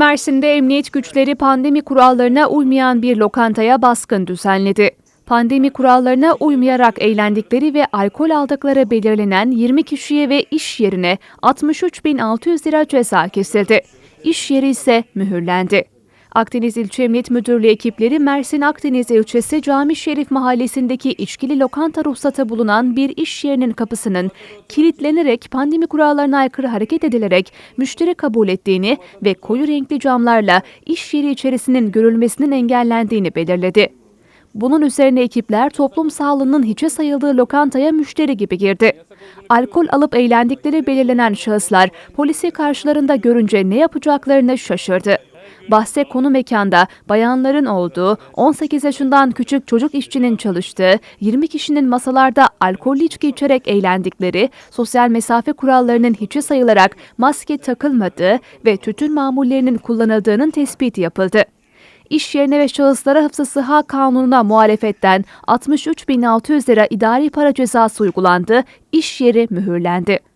Mersin'de emniyet güçleri pandemi kurallarına uymayan bir lokantaya baskın düzenledi. Pandemi kurallarına uymayarak eğlendikleri ve alkol aldıkları belirlenen 20 kişiye ve iş yerine 63.600 lira ceza kesildi. İş yeri ise mühürlendi. Akdeniz İlçe Emniyet Müdürlüğü ekipleri Mersin Akdeniz ilçesi Cami Şerif mahallesindeki içkili lokanta ruhsatı bulunan bir iş yerinin kapısının kilitlenerek pandemi kurallarına aykırı hareket edilerek müşteri kabul ettiğini ve koyu renkli camlarla iş yeri içerisinin görülmesinin engellendiğini belirledi. Bunun üzerine ekipler toplum sağlığının hiçe sayıldığı lokantaya müşteri gibi girdi. Alkol alıp eğlendikleri belirlenen şahıslar polisi karşılarında görünce ne yapacaklarını şaşırdı. Bahse konu mekanda bayanların olduğu, 18 yaşından küçük çocuk işçinin çalıştığı, 20 kişinin masalarda alkollü içki içerek eğlendikleri, sosyal mesafe kurallarının hiçe sayılarak maske takılmadığı ve tütün mamullerinin kullanıldığının tespiti yapıldı. İş yerine ve şahıslara hıfzı sıha kanununa muhalefetten 63.600 lira idari para cezası uygulandı, iş yeri mühürlendi.